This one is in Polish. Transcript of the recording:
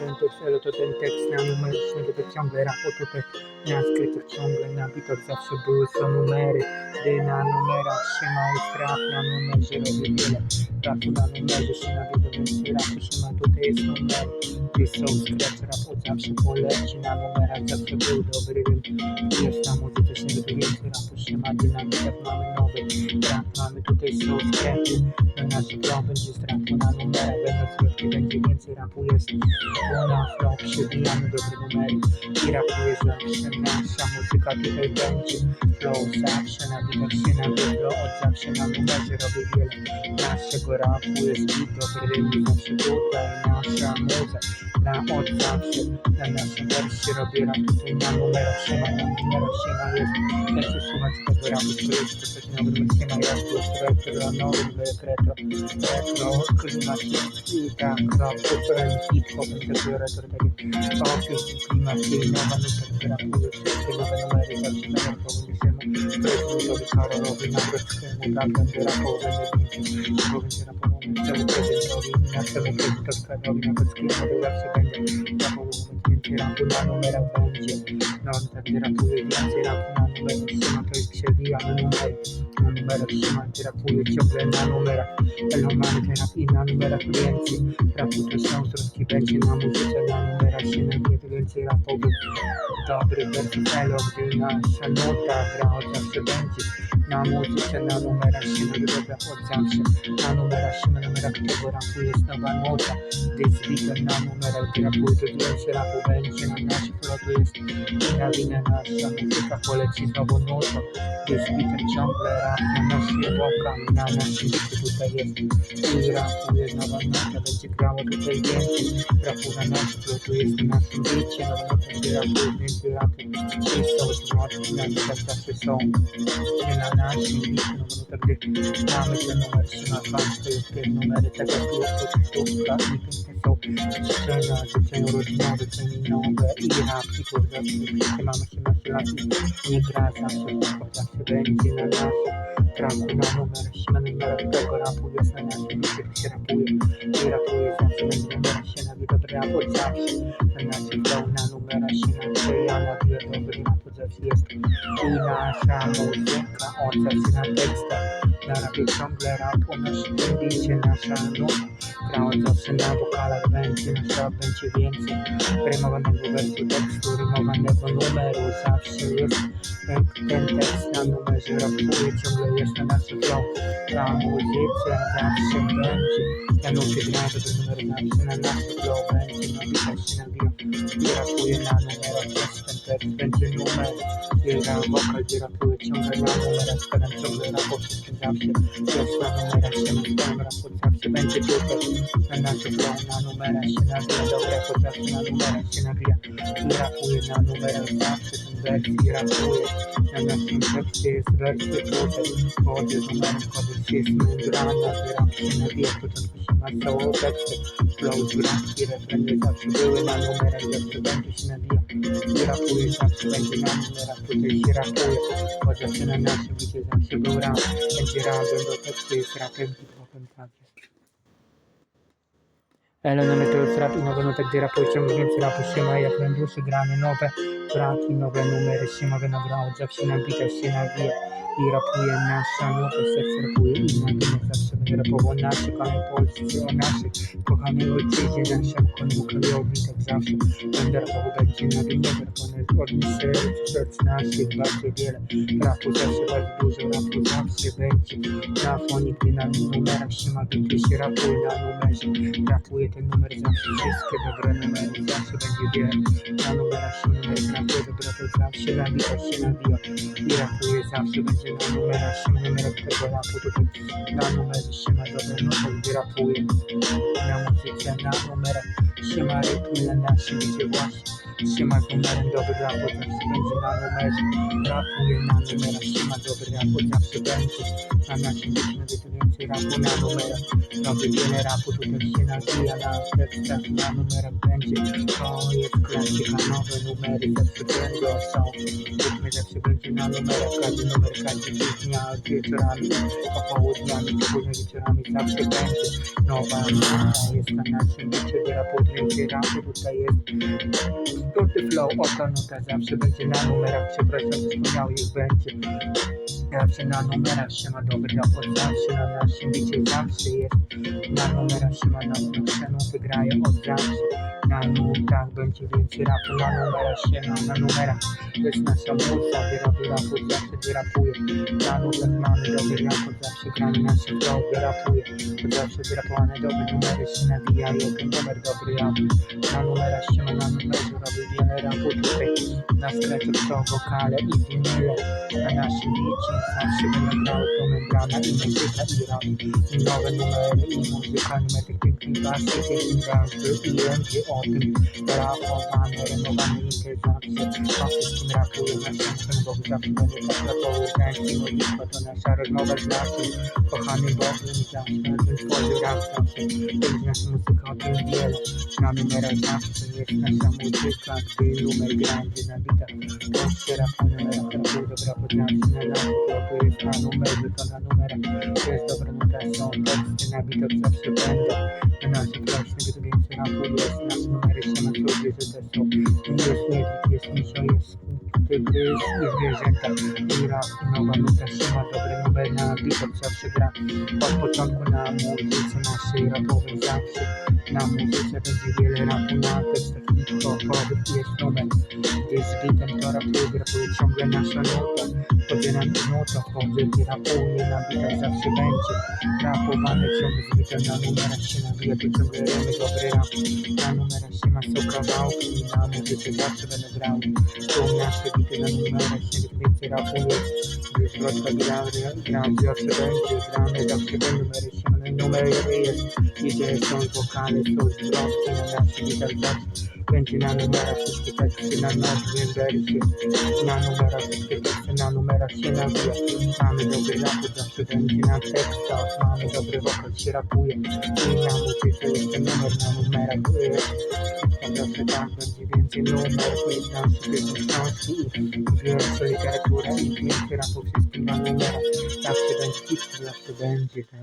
ten ale to ten tekst na numeryczny, to ciągle rapu tutaj na skrytach ciągle na bitach zawsze były są numery, gdy na numerach się ma strach, na numerze robię wiele, rapu na numerze się na wiele więcej rapu się ma, tutaj jest numer, gdy są scratch, rap od zawsze poleci, na numerach zawsze był dobry rym, jest na muzyce się więcej rapu się ma, gdy na bitach mamy nowy rap, mamy tutaj są sklepy, na flow będzie strachu na numerach, będą zwrotki, będzie więcej rapu jest, na flow przybijamy dobre numery i rapuje zawsze, nasza muzyka tutaj będzie, flow zawsze na bitach się na flow od zawsze na numerze robię wiele, naszego rapu jest beat dobry rym, zawsze tutaj nasza muza, na od zawsze, na naszym wersji robię rap tutaj na numerach się na numerach się ma jest, chcecie słuchać tego rapu, to jest coś nowego, się ma jak to jest retro, nowy, jak retro, Lord kılmasın İbrahim Kur'an ilk kopun kesiyor etörleri Lord kılsın kılmasın Yamanı kırkıran kılıçlı Kılıçlı Amerika Sınavın kovun isemi Presumido di caro Robin Abrasını Kalkan Cera Kovun Edin Kovun Cera Kovun Çabuk Edin Robin Yaşalı Kılıçlı Kılıçlı Kılıçlı Kılıçlı Kılıçlı era una numera un non era pure di era una numera sono che c'è di anno numerach, trzyma, rapuje ciągle na numerach, Elomany rap i na numerach więcej, rapu to są zwrotki, będzie na muzyce, na numerach się nagrywa więcej rapowych, dobry wersy elo, gdy nasza nota gra od zawsze będzie, na muzyce, na numerach się nagrywa od zawsze, na numerach się, na numerach tego rapu jest nowa nota, gdy z bitem na numerach, gdy rapuje, to więcej rapu będzie, na naszych lotu jest na winę nasza muzyka poleci znowu nutą, gdy z bitem ciągle rap na naszych bokach, na naszym bicie tutaj jest i rapuje nowa nota, będzie grało tutaj więcej, rapu na naszych lotu jest na naszym bicie, się zawrócić jak wilki Pisał z mocnym jak te czasy są Nie na nasi liczną minutę, 3 na numery tego i piękne są życzenia, życzenia urodzinowe, terminowe i rap, i kurde, wszystkie mamy 18 lat i nie gra zawsze, tylko zawsze będzie na naszym traku, na numerach, się na tego rapu jest na gdy się rapuje i rapuje zawsze będzie na numerach się nawie dobry rap od zawsze, na naszym flow, na numerach się ja nawie dobry rap od zawsze jest i nasza muzyka, od zawsze na tekstach, na rapie ciągle rap, bicie, nasza nuta, gra od zawsze na wokalach będzie, nasz rap będzie więcej, rymowanego wersu tekstu, rymowanego numeru, zawsze jest ten, ten tekst na numerze rapuje, ciągle jest na flow, na muzyce zawsze będzie, ten numer zawsze na naszym flow będzie, widać się nabija i rapuje na numerach, jest ten tekst będzie numer, i gra wokal, gdzie rapuje ciągle na numerach, staram ciągle o wszystkim zawsze, jest na numerach, się na swoim rapu zawsze będzie tutaj, na naszym flow, na numerach się nabija, dobre, to zawsze na numerach się nabija i rapuje na numerach zawsze Chociaż na naszym widzę zawsze był ram, będzie razem do tekstu jest rapem To jest rap i nowe nuty, gdy rapuje ciągle więcej rapu się ma, jak najdłuższe gramy nowe traki, nowe numery się mogę nagrać, zawsze na bitach się nawija i rapuje nasza nuta, serce rapuje i na bitach zawsze będzie rapował nasze, kochani polscy, o naszych, kochanej ojczyźnie, naszemu koniu krajowi, tak zawsze będę rapował, będzie na winę, rapony od serc, serc naszych, bardzo wiele rapu, zawsze bardzo dużo rapu, zawsze będzie na fonie, gdy na numerach się ma, gdy się rapuje na numerze, rapuje ten numer zawsze, wszystkie dobre numery, zawsze będzie wiele, na numerach się numer rapuje, dobra to zawsze nabija się nabija i rapuje zawsze będzie numele și numele cât voi am putut Dar numele și mai doamne nu pot vira puie Mi-am înfițe, mi-am numere Și mai repile, mi-am și vicevoași Z numerem dobry raport, zawsze będzie na numerze. Rapuje na numerach, trzyma dobry raport, zawsze będzie. Na naszym więcej rapu na numerach. Robię wiele rapu, tutaj się nawija na tekstach, na numerach będzie. To jest klasyka, nowe numery zawsze będą, są. Rytmy zawsze będzie na numerach, każdy numer, każdy dnia, wieczorami, popołudniami, później wieczorami zawsze będzie. Nowa nuta jest na naszym bicie, rapu, więcej rapu tutaj jest. Skróty flow, oto nuta zawsze będzie na numerach, przepraszam, wspomniał ich będzie. Zawsze na numerach się ma dobry raport, zawsze na naszym bicie zawsze jest. Na numerach się ma dobry nuty grają od zawsze. Na nutach będzie więcej rapu, na numerach się ma, na numerach. To jest nasza muza, wyroby rapu, zawsze wyrapuje. Na nutach mamy dobry raport, zawsze gramy nasze flow, wyrapuje. To zawsze wyrapowane dobre numery się nawijają, ten numer dobry rap. Na numerach się ma, na numerze robię wiele rapu tutaj. Na skreczu są wokale i winyle. Na naszym bicie zawsze będą grały to membrana i muzyka i rap. I nowe numery i muzyka, numer tych pięknych basy, pięknych gazdy i będzie o tym rapowane, renowane inter zawsze. O wszystkim rapuje na naszym bo zawsze będzie tak another COVID 19 but when I started now that nasty, for honey, but in the jam, for the jam, international music, in the air, now me mera jam, yes, na samu, this can't be you, my grand, in a bit, don't share up on the mera, can do the proper jam, in a jam, proper is na no mera, because I know mera, yes, the proper jam, no, but in a bit of such a brand, and I should rush to the game, and I'm for yes, na no mera, and I'm so busy, that's so, yes, yes, yes, yes, yes, yes, I rap, nowa nuta się ma dobre numery na bitach zawsze gra. Od początku na muzyce naszej rapowej zawsze. Na muzyce będzie wiele rapu na tekstach hip-hopowych jest numer. Z bitem to rapuje, rapuje ciągle nasza nuta. Chodzę na nutę, chodzę, gdy rapuję na bitach zawsze będzie. Rapowane ciągle z bitem na numerach się nabija, to ciągle robię dobry rap. Na numerach się ma są kawałki get your gossip on the ground. So much you can understand it the you're up over. This was the ground, ground, your surrender, your ground, and up to the numeration and numerate areas. Each has own vocalist, so it's lost in an absolute adjust. Będzie na numerach wszystkie teksty na naszym wersie. Na numerach wszystkie teksty na numerach się nawija. Mamy dobry raport, zawsze będzie na tekstach. Mamy dobry wokal, się rapuje. I na muzyce jest ten numer na numerach. Zawsze tak będzie więcej numerów. I nasze piękne książki i wiersze, literatura i więcej rapu wszystkim na numerach. Zawsze będzie zawsze będzie. Tak,